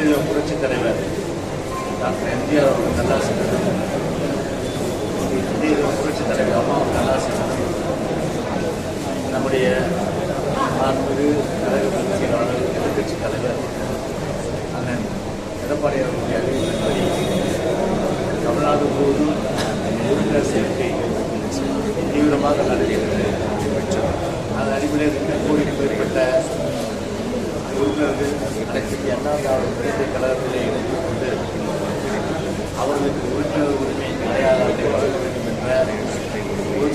இது புரட்சி தலைவர் டாக்டர் எம்ஜிஆர் அவர்கள் நல்லாசி இது புரட்சி தலைவர் அம்மா நல்லாசி நம்முடைய மாண்புமிகு கழக பொதுச் செயலாளர் எதிர்கட்சி தலைவர் அண்ணன் எடப்பாடி அவர்களுடைய அறிவிப்பின்படி தமிழ்நாடு முழுவதும் உறுப்பினர் சேர்க்கை தீவிரமாக நடைபெற்றது அதன் அடிப்படையில் ரெண்டு கோடிக்கு மேற்பட்ட உறுப்பினர்கள் அனைத்து எண்ணாவது முன்னேற்ற கழகத்திலே இணைந்து கொண்டு அவர்களுக்கு உறுப்பினர் உரிமை அடையாளத்தை வழங்க வேண்டும் என்ற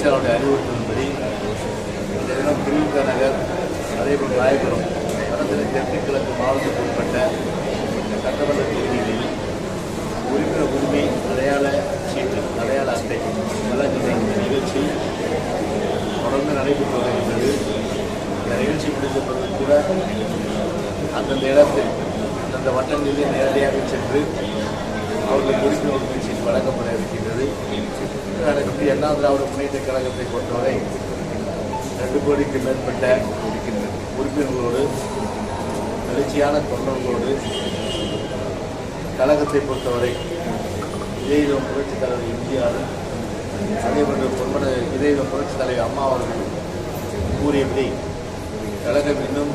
பொதுச்செயலாளருடைய அறிவுறுத்தலின்படி இந்த தினம் திருவிக நகர் அதேபோல் ராயபுரம் கடந்த தெற்கு கிழக்கு மாவட்டத்துக்கு உட்பட்ட இந்த சட்டமன்ற தொகுதிகளில் உறுப்பினர் உரிமை அடையாள சீட்டு அடையாள அட்டை வழங்குகிற இந்த நிகழ்ச்சி தொடர்ந்து நடைபெற்று வருகின்றது. இந்த நிகழ்ச்சி முடிந்த பிறகு கூட அந்தந்த இடத்தில் அந்தந்த வட்டங்களிலே நேரடியாக சென்று அவர்களுக்கு உறுப்பினர் உரிமை வழங்கப்பட இருக்கின்றது அடுத்து எண்ணாவது திராவிட முன்னேற்ற கழகத்தை பொறுத்தவரை ரெண்டு கோடிக்கு மேற்பட்ட உறுப்பினர்களோடு எழுச்சியான தொண்டர்களோடு கழகத்தை பொறுத்தவரை இதயம் புரட்சித் தலைவர் எம்ஜிஆர் அதேபோன்று பொன்மன இதயம் புரட்சித் தலைவர் அம்மா அவர்கள் கூறியபடி கழகம் இன்னும்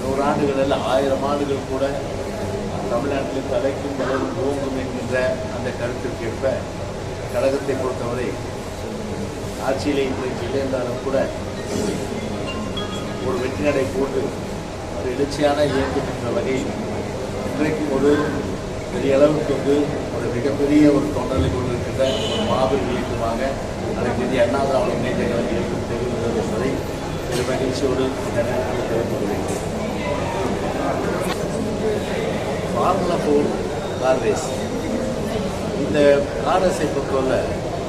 நூறாண்டுகள் அல்ல ஆயிரம் ஆண்டுகள் கூட தமிழ்நாட்டில் தலைக்கும் வளரும் ஓங்கும் என்கின்ற அந்த கருத்திற்கேற்ப கழகத்தை பொறுத்தவரை ஆட்சியிலே இன்றைக்கு இல்லை கூட ஒரு வெற்றி நடை போட்டு ஒரு எழுச்சியான இயக்கம் என்ற வகையில் இன்றைக்கும் ஒரு பெரிய அளவுக்கு வந்து ஒரு மிகப்பெரிய ஒரு தொண்டலை கொண்டிருக்கின்ற ஒரு மாபெரும் இயக்கமாக அனைத்து அண்ணா திராவிட முன்னேற்ற கழக இயக்கம் தெரிவித்தது என்பதை பெரு மகிழ்ச்சியோடு இந்த நேரத்தில் தெரிவித்துக் கொள்கிறேன். ஃபார்முலா ஃபோர் கார் ரேஸ் இந்த கார் ரேஸை பொறுத்தவரை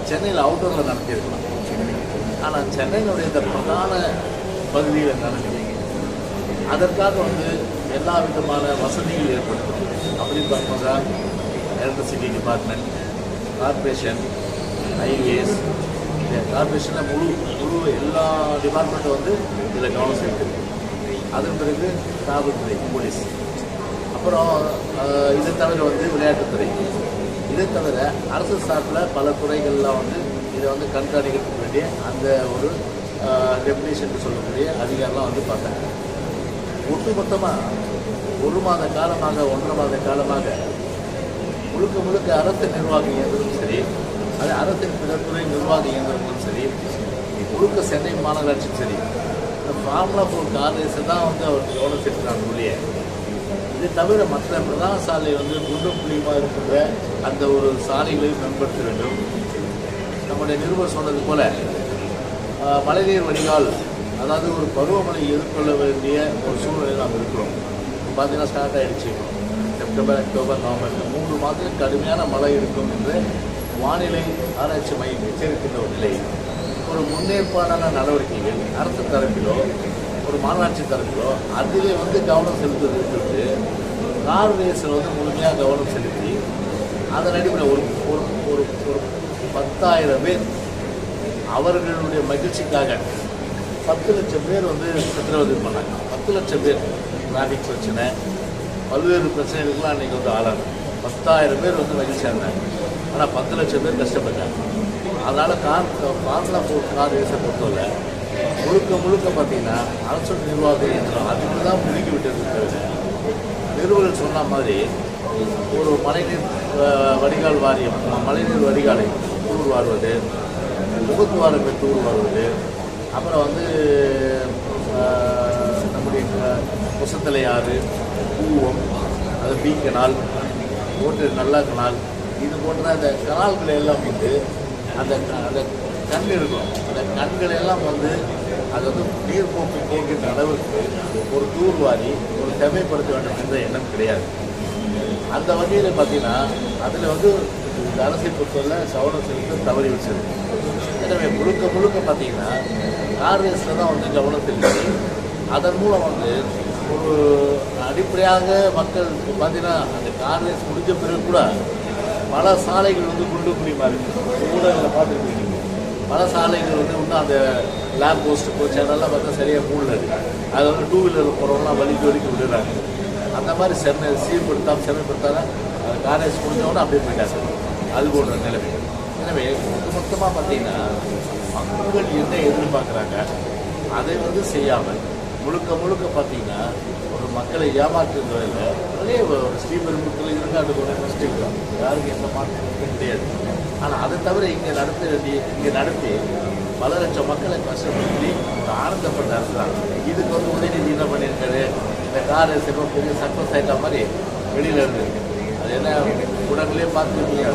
சென்னையில் அவுட்டோரில் நடத்தியிருக்கலாம் ஆனால் சென்னையினுடைய இந்த பிரதான பகுதியில் நடந்தீங்க அதற்காக வந்து எல்லா விதமான வசதிகள் ஏற்படுத்தும் அப்படின்னு பார்க்கும்போது எலக்ட்ரிசிட்டி டிபார்ட்மெண்ட் கார்பரேஷன் ஹைவேஸ் இந்த கார்பரேஷனில் முழு முழு எல்லா டிபார்ட்மெண்ட்டும் வந்து இதில் கவனம் செலுத்திருக்கு அதன் பிறகு காவல்துறை போலீஸ் அப்புறம் அஹ், இதை தவிர வந்து விளையாட்டுத்துறை. இதை தவிர அரசு சார்பில் பல துறைகள்லாம் வந்து இதை வந்து கண்காணிக்கிறதுக்கு வேண்டிய அந்த ஒரு டெபினேஷன் சொல்லக்கூடிய அதிகாரம்லாம் வந்து பார்த்தாங்க ஒட்டுமொத்தமாக ஒரு மாத காலமாக ஒன்றரை மாத காலமாக முழுக்க முழுக்க அரசு நிர்வாக இயந்திரமும் சரி அது அரசின் பிற துறை நிர்வாக இயந்திரங்களும் சரி முழுக்க சென்னை மாநகராட்சியும் சரி இந்த ஃபார்முலா ஃபோர் கார் ரேஸை தான் வந்து அவர் கவனம் செலுத்துறாங்க ஒழிய. இது தவிர மற்ற பிரதான சாலை வந்து குண்டும் குழியுமாக இருக்கின்ற அந்த ஒரு சாலைகளை மேம்படுத்த வேண்டும். நம்முடைய நிருபர் சொன்னது போல மழைநீர் வடிகால் அதாவது ஒரு பருவமழை எதிர்கொள்ள வேண்டிய ஒரு சூழ்நிலை நாம் இருக்கிறோம். பார்த்தீங்கன்னா ஸ்டார்ட் ஆகிடுச்சு செப்டம்பர் அக்டோபர் நவம்பர் இந்த மூன்று மாதத்தில் கடுமையான மழை இருக்கும் என்று வானிலை ஆராய்ச்சி மையம் எச்சரிக்கின்ற ஒரு நிலை. ஒரு முன்னேற்பாடான நடவடிக்கைகள் அரசு தரப்பிலோ ஒரு மாநகராட்சி தரப்பிலோ அதிலே வந்து கவனம் செலுத்துவதற்கு கார் ரேஸில் வந்து முழுமையாக கவனம் செலுத்தி அதன் அடிப்படையில் ஒரு ஒரு ஒரு ஒரு பத்தாயிரம் பேர் அவர்களுடைய மகிழ்ச்சிக்காக பத்து லட்சம் பேர் வந்து சித்திரவதை பண்ணாங்க பத்து லட்சம் பேர் டிராஃபிக் பிரச்சனை பல்வேறு பிரச்சனைகளுக்கெல்லாம் அன்றைக்கி வந்து ஆளாங்க பத்தாயிரம் பேர் வந்து மகிழ்ச்சியாக இருந்தாங்க. ஆனால் பத்து லட்சம் பேர் கஷ்டப்பட்டாங்க. அதனால் கார் ஃபார்முலா போ கார் ரேஸை பொறுத்தவரை முழுக்க முழுக்க பார்த்தீங்கன்னா அரசு நிர்வாக இயந்திரம் அதுக்கு தான் முடுக்கி விட்டது. நிறுவனம் சொன்ன மாதிரி ஒரு மழைநீர் வடிகால் வாரியம் மழைநீர் வடிகாலை தூர் வாருவது முகத்துவாரம் பெற்று தூர் அப்புறம் வந்து நம்முடைய க- ஆறு பூவம் அது பி கனால் ஓட்டு நல்லா கனால் இது போன்ற அந்த கனால்களை எல்லாம் வந்து அந்த க- அந்த கண் இருக்கும் அந்த கண்கள் எல்லாம் வந்து அது வந்து நீர்ப்போக்கு கேட்கின்ற அளவுக்கு ஒரு தூர்வாரி ஒரு செம்மைப்படுத்த வேண்டும் என்ற எண்ணம் கிடையாது. அந்த வகையில் பார்த்தீங்கன்னா அதில் வந்து இந்த அரசை பொறுத்தவரை கவனம் செலுத்த தவறி வச்சது எனவே முழுக்க முழுக்க பார்த்தீங்கன்னா காங்கிரஸில் தான் வந்து கவனம் செலுத்தி அதன் மூலம் வந்து ஒரு அடிப்படையாக மக்கள் பார்த்தீங்கன்னா அந்த காங்கிரஸ் முடிஞ்ச பிறகு கூட பல சாலைகள் வந்து குண்டு குழிமா இருக்கு ஊடகங்களை பார்த்துருக்கீங்க பல சாலைகள் வந்து இன்னும் அந்த லேம்ப் போஸ்ட்டு போச்சு. அதெல்லாம் பார்த்தா சரியாக மூடலது அது வந்து டூ வீலரில் போகிறவங்களாம் வலிக்கு வலிக்கு விடுறாங்க. அந்த மாதிரி சென்னை சீர்படுத்தாமல் சென்னைப்படுத்தாமல் காலேஜ் முடிஞ்சவொடனே அப்படியே போயிட்டாங்க. அது போன்ற நிலைமை. எனவே மொத்தமாக பார்த்தீங்கன்னா மக்கள் என்ன எதிர்பார்க்குறாங்க அதை வந்து செய்யாமல் முழுக்க முழுக்க பார்த்தீங்கன்னா மக்களை ஏமாற்றும் வகையில் நிறைய ஒரு ஸ்ரீபெரும்புத்தில் இருக்காண்டு கூட மிஸ்டேக் தான் யாருக்கும் எந்த மாற்றமும் கிடையாது. ஆனால் அதை தவிர இங்கே நடத்த வேண்டிய இங்கே நடத்தி பல லட்சம் மக்களை கஷ்டப்படுத்தி ஒரு ஆனந்தப்பட்ட அரசு இதுக்கு வந்து உதயநிதி என்ன பண்ணியிருக்காரு? இந்த காரை சிறப்பு பெரிய சக்ஸஸ் ஆகிட்ட மாதிரி வெளியில் இருந்து அது என்ன உடனே பார்த்துருக்கீங்க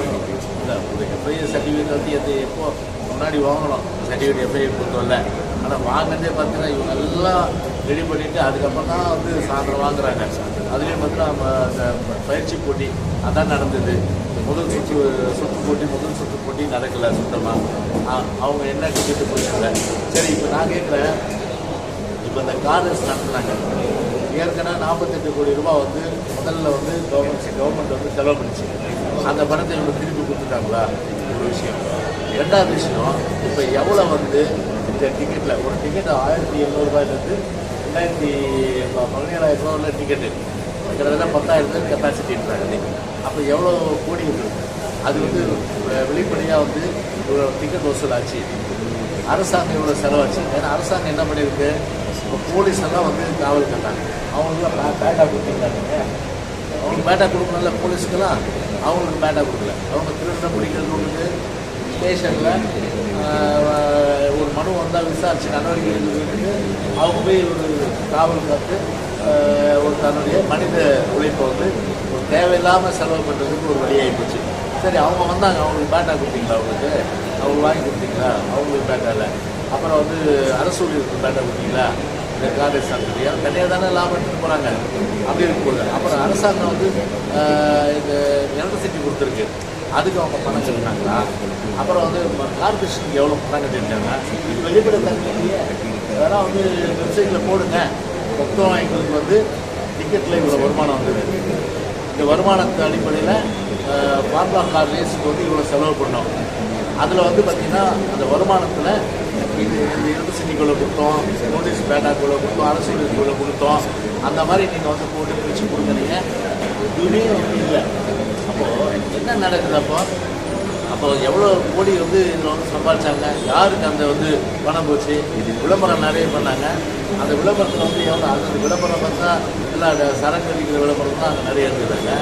இல்லை ஒரு சர்டிஃபிகேட் வந்து எது எப்போ முன்னாடி வாங்கணும்? சர்டிஃபிகேட் எஃப்ஐஆர் கொடுத்தோம்ல ஆனால் வாங்கினதே பார்த்தீங்கன்னா இவங்க எல்லாம் ரெடி பண்ணிவிட்டு அதுக்கப்புறம் தான் வந்து சாயந்தரம் வாங்குறாங்க. அதுலேயும் பார்த்தீங்கன்னா நம்ம அந்த பயிற்சி போட்டி அதான் நடந்தது. முதல் சுற்று சுற்று போட்டி முதல் சுற்று போட்டி நடக்கலை சுத்தமாக அவங்க என்ன டிக்கெட்டு போயிட்டாங்க சரி இப்போ நான் கேட்குறேன் இப்போ இந்த காலேஜ் நடத்துனாங்க. ஏற்கனவே நாற்பத்தெட்டு கோடி ரூபாய் வந்து முதல்ல வந்து கவர்மெண்ட் கவர்மெண்ட் வந்து செலவு பண்ணிச்சு. அந்த பணத்தை இவங்க திருப்பி கொடுத்துட்டாங்களா? ஒரு விஷயம். ரெண்டாவது விஷயம் இப்போ எவ்வளோ வந்து இந்த டிக்கெட்டில் ஒரு டிக்கெட் ஆயிரத்தி எழுநூறுபாயிலேருந்து ரெண்டாயிரத்தி பதினேழாயிரம் ரூபா உள்ள டிக்கெட்டு கிட்டத்தட்ட பத்தாயிரம் பேர் கெப்பாசிட்டின்றாங்க அப்போ எவ்வளோ கோடி இருக்குது அது வந்து வெளிப்படையாக வந்து ஒரு டிக்கெட் வசூலாச்சு அரசாங்கம் இவ்வளோ செலவாச்சு. ஏன்னா அரசாங்கம் என்ன பண்ணியிருக்கு? இப்போ போலீஸ் எல்லாம் வந்து காவல் கட்டாங்க அவங்களுக்குலாம் பே பேட்டா கொடுத்துருக்காங்க. அவங்களுக்கு பேட்டா கொடுக்கணும்ல போலீஸ்க்கெல்லாம்? அவங்களுக்கு பேட்டா கொடுக்கல. அவங்க திருட பிடிக்கிறது ஒன்று ஸ்டேஷனில் மனு வந்தால் விசாரிச்சு நடவடிக்கை எடுக்கிறதுக்கு அவங்க போய் ஒரு காவல் காத்து ஒரு தன்னுடைய மனித உழைப்பை வந்து ஒரு தேவையில்லாமல் செலவு பண்ணுறதுக்கு ஒரு வழியாகிப்போச்சு சரி அவங்க வந்தாங்க. அவங்களுக்கு பேட்டா கொடுத்தீங்களா அவங்களுக்கு? அவங்க வாங்கி கொடுத்தீங்களா? அவங்களுக்கு பேட்டா இல்லை. அப்புறம் வந்து அரசு ஊழியருக்கு பேட்டா கொடுத்தீங்களா? இந்த காலேஜ் சாப்பிட்டு தனியாக தானே லாபம் எடுத்துட்டு போகிறாங்க அப்படி இருக்கும்போது அப்புறம் அரசாங்கம் வந்து இந்த எலக்ட்ரிசிட்டி கொடுத்துருக்கு. அதுக்கு அவங்க பணம் கட்டினாங்களா? அப்புறம் வந்து கார்பரேஷனுக்கு எவ்வளோ பணம் கட்டிருக்காங்க இது வெளிப்பட தன்மையிலேயே அதெல்லாம் வந்து வெப்சைட்டில் போடுங்க. மொத்தம் எங்களுக்கு வந்து டிக்கெட்டில் இவ்வளோ வருமானம் வந்தது. இந்த வருமானத்து அடிப்படையில் பார்பா கார் ரேஸுக்கு வந்து இவ்வளோ செலவு பண்ணோம். அதில் வந்து பார்த்திங்கன்னா அந்த வருமானத்தில் இது இந்த எலக்ட்ரிசிட்டிக்குள்ளே கொடுத்தோம் நோட்டீஸ் பேட்டாக்குள்ளே கொடுத்தோம் அரசியலுக்குள்ளே கொடுத்தோம். அந்த மாதிரி நீங்கள் வந்து போட்டு பிரித்து கொடுக்குறீங்க. எதுவுமே வந்து இல்லை. அப்போது என்ன நடக்குது அப்போ? அப்போ எவ்வளோ கோடி வந்து இதில் வந்து சம்பாதிச்சாங்க யாருக்கு அந்த வந்து பணம் போச்சு? இது விளம்பரம் நிறைய பண்ணாங்க. அந்த விளம்பரத்தில் வந்து எவ்வளோ அந்த விளம்பரம் பார்த்தா எல்லா அந்த சரக்கு அடிக்கிற விளம்பரம் தான் அங்கே நிறைய இருந்ததுங்க.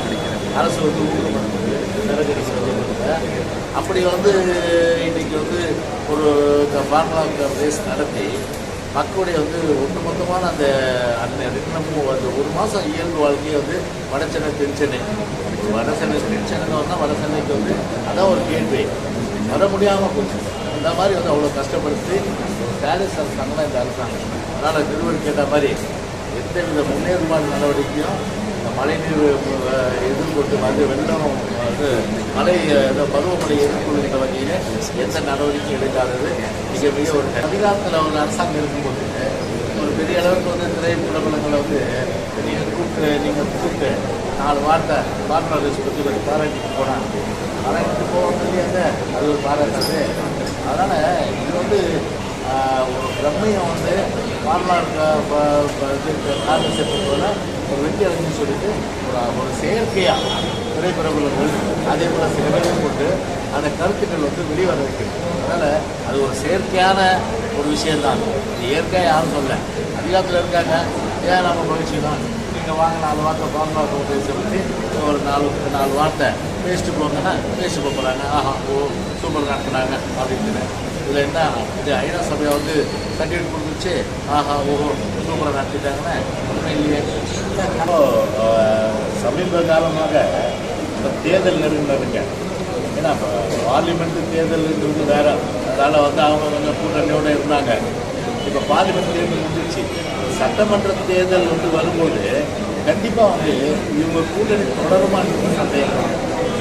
அரசு வந்து ஊக்கப்படுத்துது சரக்கு அடிக்கிற அப்படி வந்து இன்றைக்கி வந்து ஒரு ஃபார்முலா ரேஸ் நடத்தி மக்களுடைய வந்து ஒட்டுமொத்தமான அந்த அந்த ரிட்டனமும் அந்த ஒரு மாதம் இயல்பு வாழ்க்கையை வந்து வடச்சென்னை தென்சென்னை வடசென்னை தென்சென்னை வந்தால் வடசென்னைக்கு வந்து அதான் ஒரு கேள்வி வர முடியாமல் போச்சு. இந்த மாதிரி வந்து அவ்வளோ கஷ்டப்படுத்தி பேலஸ் அரசாங்க தான் இந்த அரசாங்கம். அதனால் திருவர் கேட்ட மாதிரி எந்த வித முன்னேற்பாடு நடவடிக்கையும் இந்த மழைநீர் அஹ், எதிர்கொண்டு வந்து வெள்ளம் வந்து மழை இந்த பருவமழை எதிர்கொள்கின்ற வகையில் எந்த நடவடிக்கையும் எடுக்காதது மிக மிக ஒரு அதிகாரத்தில் ஒரு அரசாங்கம் இருக்கும்போது பெரிய அளவுக்கு வந்து திரைப்படங்களை வந்து நீங்கள் கூப்பிட்டு நீங்கள் கூப்பிட்டு நாலு வார்த்தை பார்ட்னர்ஸ் பற்றி கொஞ்சம் பாராட்டிட்டு போனாங்க பாராட்டிட்டு போக முடியாத அது ஒரு பாராட்டாது அதனால் இது வந்து ஒரு பிரம்மையம் வந்து பார்லார் காங்கிரஸை பொறுத்தவரை ஒரு வெற்றி அடைஞ்சுன்னு சொல்லிட்டு ஒரு ஒரு செயற்கையாக திரைப்பிரபலங்கள் அதே போல் சில பேரை போட்டு அந்த கருத்துக்கள் வந்து வெளிவர வைக்கணும். அதனால் அது ஒரு செயற்கையான ஒரு விஷயம்தான். இயற்கையாக யாரும் சொல்ல. அதிகாரத்தில் இருக்காங்க. ஏன் நம்ம மகிழ்ச்சிக்கலாம் நீங்கள் வாங்க நாலு வார்த்தை பாதுகாப்பு பேச பற்றி ஒரு நாலு நாலு வார்த்தை. பேசிட்டு போங்கன்னா பேசிட்டு போகிறாங்க ஆஹா ஓ சூப்பர் நடத்துனாங்க அப்படின்னு இதில் என்ன? இது ஐநா சபையை வந்து சர்டிஃபிகேட் கொடுத்துச்சு. ஆஹா ஓஹோ சூப்பராக நடத்திட்டாங்கன்னா இல்லையே. சமீப காலமாக இந்த தேர்தல் நெருங்கினதுங்க ஏன்னா இப்போ பார்லிமெண்ட் தேர்தல்ன்றது வேறு. அதனால் வந்து அவங்க கொஞ்சம் கூட்டணியோடு இருந்தாங்க. இப்போ பார்லிமெண்ட் தேர்தல் முடிஞ்சிச்சு சட்டமன்ற தேர்தல் வந்து வரும்போது கண்டிப்பாக வந்து இவங்க கூட்டணி தொடருமான்றது சந்தேகம்.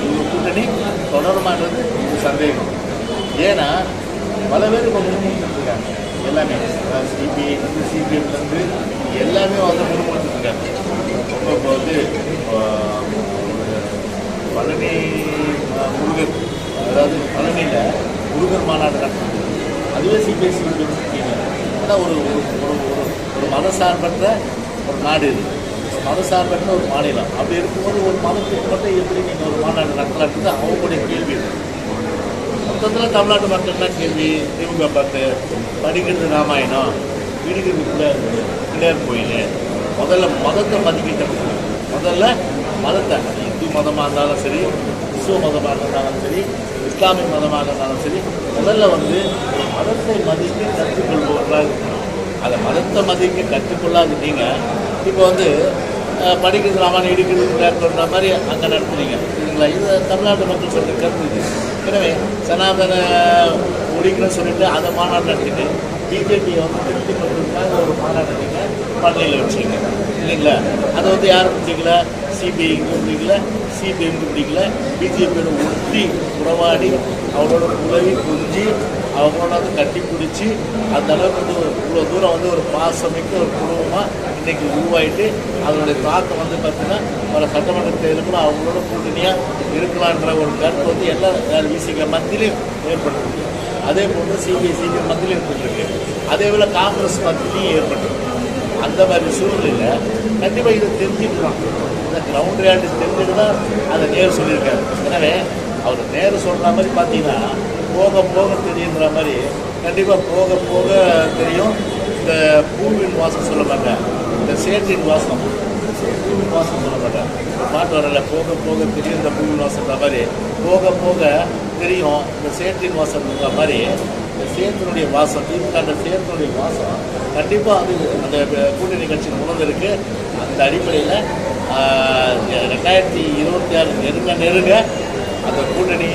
இவங்க கூட்டணி தொடருமான்றது இது சந்தேகம். ஏன்னா பல பேர் இப்போ முன்மொழிஞ்சிருக்காங்க எல்லாமே. சிபி சிபிஎம்லேருந்து எல்லாமே வந்து முன்மொழிஞ்சிருக்காங்க இப்போ இப்போ வந்து பழனி முருகன். முருகர் அதாவது பழனியில் முருகர் மாநாடு நடத்துது அதுவே சிபிஎஸ்சி அதான் ஒரு ஒரு ஒரு ஒரு மதசார்பற்ற ஒரு நாடு இது. மதசார்பற்ற ஒரு மாநிலம். அப்படி இருக்கும்போது ஒரு மதத்துக்கு மட்டும் எப்படி நீங்கள் ஒரு மாநாடு நடத்தலான்றது அவங்களுடைய கேள்வி மொத்தத்தில் தமிழ்நாட்டு மக்கள் தான் கேள்வி திமுக பார்த்து படிக்கிறது ராமாயணம் வீடுகிறது பிள்ளையார் பிள்ளையார் கோயில் முதல்ல மதத்தை மதிக்கிட்ட முதல்ல மதத்தை அது இந்து மதமாக இருந்தாலும் சரி கிறிஸ்துவ மதமாக இருந்தாலும் சரி இஸ்லாமிய மதமாக இருந்தாலும் சரி முதல்ல வந்து ஒரு மதத்தை கற்றுக்கொள்வோம். கற்றுக்கொள்பவர்களாக அதை மதத்தை மதிக்க கற்றுக்கொள்ளாது நீங்கள் இப்போ வந்து படிக்கிறது ராமாயணம் இடிக்கிறது பிள்ளையார்ன்ற மாதிரி அங்கே நடத்துறீங்க. சரிங்களா இது தமிழ்நாட்டு மக்கள் சொல்கிற கருத்து இது. எனவே சனாதன ஒழிக்கணும்னு சொல்லிட்டு அதை மாநாடு நடத்திட்டு பிஜேபியை வந்து திருப்தி பண்ணுறதுக்காக ஒரு மாநாடு நீங்கள் பள்ளியில் வச்சிங்க இல்லைங்களா? அதை வந்து யாரும் பிடிக்கல? சிபிஐக்கு பிடிக்கல. சிபிஐக்கு பிடிக்கல. பிஜேபியோட ஒட்டி உறவாடி அவரோட உதவி புரிஞ்சு அவங்களோட வந்து கட்டி பிடிச்சி அந்த அளவுக்கு வந்து ஒரு இவ்வளோ தூரம் வந்து ஒரு பாசமிக்க ஒரு குடும்பமாக இன்னைக்கு உருவாயிட்டு அதனுடைய தாக்கம் வந்து பார்த்தீங்கன்னா வர சட்டமன்ற தேர்தலுக்குள்ள அவங்களோட கூட்டணியாக இருக்கலான்ற ஒரு கருத்து வந்து எல்லா விசிக மத்தியிலையும் ஏற்பட்டிருக்கு. அதே போன்று சிபிஎஸ்சிக்கு மத்தியிலும் ஏற்பட்டுருக்கு. அதே போல் காங்கிரஸ் மத்தியிலையும் ஏற்பட்டிருக்கு. அந்த மாதிரி சூழ்நிலையில் கண்டிப்பாக இதை தெரிஞ்சுக்கலாம். இந்த கிரவுண்ட் ரியாலிட்டி தெரிஞ்சுட்டு தான் அதை நேரு சொல்லியிருக்காரு. எனவே அவர் நேரு சொல்கிற மாதிரி பார்த்தீங்கன்னா போக போக தெரியுங்கிற மாதிரி கண்டிப்பாக போக போக தெரியும். இந்த பூவின் வாசம் சொல்ல மாட்டேன். இந்த சேற்றின் வாசம். பூவின் வாசம் சொல்ல மாட்டேன். பாட்டு வரல போக போக தெரியும் இந்த பூவின் வாசம்ன்ற மாதிரி. போக போக தெரியும் இந்த சேற்றின் வாசம்ன்ற மாதிரி. இந்த சேத்தினுடைய வாசம் திமுக அந்த சேத்தினுடைய வாசம் கண்டிப்பாக அது அந்த கூட்டணி கட்சி உணர்ந்திருக்கு. அந்த அடிப்படையில் ரெண்டாயிரத்தி இருபத்தி ஆறு நெருங்க நெருங்க அந்த கூட்டணி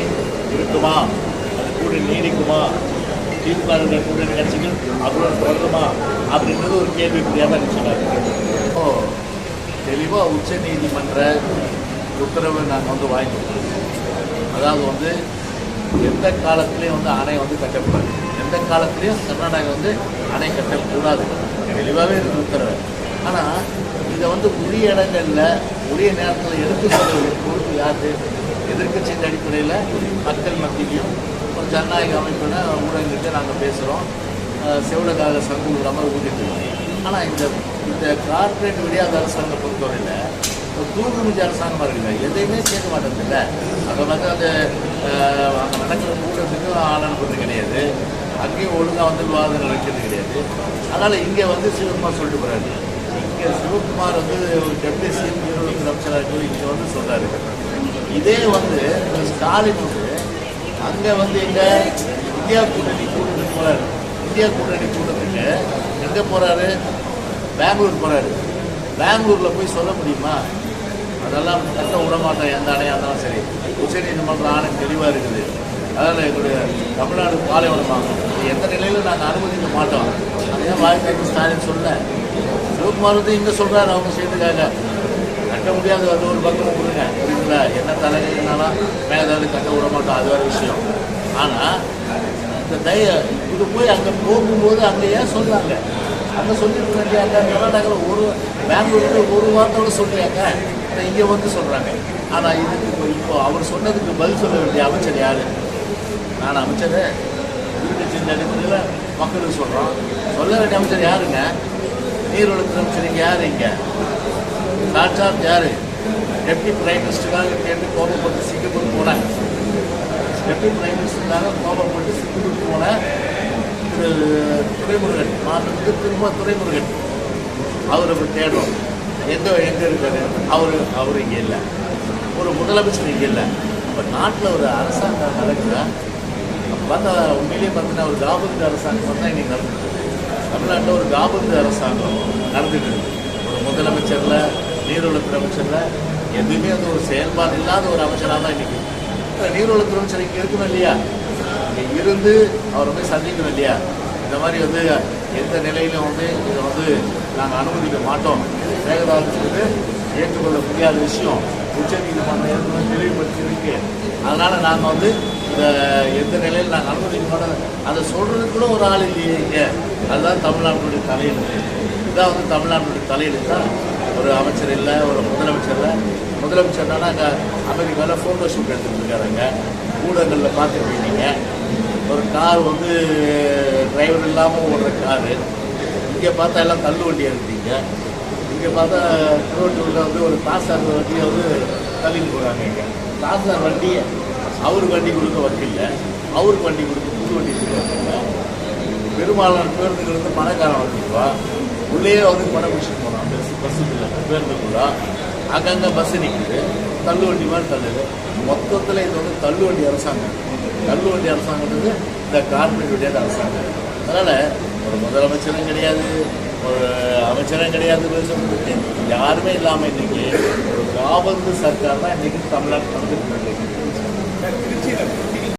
இருக்குமா? கூட நீடிக்குமா? திமுக கூட கூட்டணி கட்சிகள் அவ்வளோ தொடருமா அப்படின்றது ஒரு கேள்விக்குறியாக தான் நிச்சயமாக இப்போ தெளிவாக உச்ச நீதிமன்ற உத்தரவை நாங்கள் வந்து வாங்கிட்டோம் அதாவது வந்து எந்த காலத்துலேயும் வந்து அணை வந்து கட்டக்கூடாது. எந்த காலத்துலேயும் கர்நாடகா வந்து அணை கட்டக்கூடாது. தெளிவாகவே இருக்குது உத்தரவு. ஆனால் இதை வந்து உரிய இடங்களில் உரிய நேரத்தில் எடுத்து பொறுப்பு யாரு? எதிர்கட்சியின் அடிப்படையில் மக்கள் மத்தியிலையும் ஜனநாயக அமைப்புன ஊடகங்கிட்ட நாங்கள் பேசுகிறோம் செவிலுக்காக சங்கம் இல்லாமல் ஊட்டிட்டு ஆனால் இந்த இந்த கார்ப்பரேட் விடியாத அரசாங்கம் பொறுத்தவரையில் ஒரு அரசாங்கமாக இருக்குங்க எதையுமே சேர்க்க மாட்டேங்குதுல்ல. அதை வந்து அந்த அங்கே நடக்கிற கூட்டத்துக்கு ஆள் அனுப்புறது கிடையாது. அங்கேயும் ஒழுங்காக வந்து விவாதம் நடக்கிறது கிடையாது. அதனால் இங்கே வந்து சிவகுமார் சொல்லிட்டு போகிறாரு இங்கே சிவகுமார் வந்து ஒரு டெப்டி சிஎம் நிறுவனத்தில் அமைச்சராக இங்கே வந்து சொல்கிறாரு இதே வந்து ஸ்டாலின் அங்கே வந்து எங்கே இந்தியா கூட்டணி கூட்டணி போகிறாரு இந்தியா கூட்டணி கூட்டத்துக்கு எங்கே போகிறாரு பெங்களூர் போகிறாரு பெங்களூரில் போய் சொல்ல முடியுமா? அதெல்லாம் கட்ட விட மாட்டோம் எந்த அணையாக இருந்தாலும் சரி. உச்சநீதிமன்ற ஆணை தெளிவாக இருக்குது. அதனால் எங்களுடைய தமிழ்நாடு பாலைவனமாகும் எந்த நிலையிலும் நாங்கள் அனுமதிக்க மாட்டோம். அதே வாய்ப்பு ஸ்டாலின் சொல்ல. சிவகுமார் வந்து இங்கே சொல்கிறாரு அவங்க செய்துக்காக. கட்ட முடியாது. அது ஒரு பக்கம் கொடுங்க. புரியுதுங்களா என்ன தலைகள்னாலும் மேலே கட்ட விட மாட்டோம். அது வேறு விஷயம். ஆனால் இந்த தய இது போய் அங்கே போகும்போது அங்கே ஏன் சொல்கிறாங்க அங்கே சொல்லிட்டு வேண்டியாங்க கர்நாடகாவில் ஒரு பெங்களூருக்கு ஒரு வாரத்தோடு சொல்கிறாங்க ஆனால் இங்கே வந்து சொல்கிறாங்க ஆனால் இதுக்கு இப்போ இப்போ அவர் சொன்னதுக்கு பதில் சொல்ல வேண்டிய அமைச்சர் யார்? நான் அமைச்சர். எதிர்கட்சியின் அடிப்படையில் மக்களுக்கு சொல்கிறோம் சொல்ல வேண்டிய அமைச்சர் யாருங்க? நீர்வளத்துறை அமைச்சர் இங்கே யார் இங்கே? சாட்சாத் யார் டெப்டி பிரைம் மினிஸ்டராக கேட்டு கோபப்பட்டு சிங்கப்பூர் போனேன். டெப்டி பிரைம் மினிஸ்டராக கோபப்பட்டு சிங்கப்பூர் போன திரு துறைமுருகன் மாநிலத்துக்கு திரும்ப துறைமுருகன் அவரை போய் தேடுறோம். எந்த எங்கே இருக்காரு? அவர் அவர் இங்கே இல்லை. ஒரு முதலமைச்சர் இங்கே இல்லை. இப்போ நாட்டில் ஒரு அரசாங்கம் நடக்குதா? பார்த்தா உண்மையிலேயே பார்த்தீங்கன்னா ஒரு காபந்து அரசாங்கம் வந்தால் இன்னைக்கு நடந்துட்டு தமிழ்நாட்டில் ஒரு காபந்து அரசாங்கம் நடந்துட்டு இருக்கு. ஒரு முதலமைச்சரில் நீர்வளத்துறை அமைச்சரில் எதுவுமே அது ஒரு செயல்பாடு இல்லாத ஒரு அமைச்சராக தான் இன்னைக்கு. இப்ப நீர்வளத்துறை அமைச்சர் இங்கே இருக்கணும் இல்லையா? இங்கே இருந்து அவரை போய் சந்திக்கணும் இல்லையா? இந்த மாதிரி வந்து எந்த நிலையிலும் வந்து இதை வந்து நாங்கள் அனுமதிக்க மாட்டோம். மேகதாதுக்கு ஏற்றுக்கொள்ள முடியாத விஷயம். உச்சநீதிமன்றம் ஏற்கனவே தெளிவுபடுத்தி இருக்கு அதனால் நாங்கள் வந்து இதை எந்த நிலையில் நாங்கள் அனுமதிக்க மாட்டோம். அதை சொல்கிறதுக்கு கூட ஒரு ஆள் இல்லையே இங்கே. அதுதான் தமிழ்நாட்டுடைய தலையெழுத்து. இதான் வந்து தமிழ்நாட்டுடைய தான் ஒரு அமைச்சர் இல்லை ஒரு முதலமைச்சர் இல்லை. முதலமைச்சர்னா நாங்கள் அமெரிக்காவில் ஃபோட்டோ ஷூட் எடுத்துகிட்டு இருக்காருங்க. ஊடகங்களில் பார்த்துருப்பீங்க ஒரு கார் வந்து டிரைவர் இல்லாமல் ஓடுற காரு இங்கே பார்த்தா எல்லாம் தள்ளு வண்டி எடுத்தீங்க இங்கே பார்த்தா திருவள்ளூரில் வந்து ஒரு தாசார் வண்டியை வந்து தள்ளிட்டு போகிறாங்க இங்கே. தாசார் வண்டியை அவருக்கு வண்டி கொடுக்க வக்கில்ல. அவருக்கு வண்டி கொடுக்க புது வண்டி கொடுக்க பெரும்பாலான பேருந்துகள் வந்து பணக்காரன் வந்துருவா உள்ளே வந்து பணம் பிடிச்சிட்டு போனான் பஸ்ஸுக்குள்ள பேருந்துக்குள்ள அங்கங்கே பஸ்ஸு நிற்குது தள்ளுவண்டி மாதிரி தள்ளுது. மொத்தத்தில் இது வந்து தள்ளுவண்டி அரசாங்கம். தள்ளுவண்டி அரசாங்கத்துக்கு இந்த கார்பரேட் அரசாங்கம். அதனால் ஒரு முதலமைச்சரும் கிடையாது ஒரு அமைச்சரும் கிடையாது பேசுறதுக்கு யாருமே இல்லாமல் இன்றைக்கி ஒரு காவல்து சர்க்கார் தான் இன்றைக்கி தமிழ்நாட்டு நடந்துட்டு இருக்கு. திருச்சியில்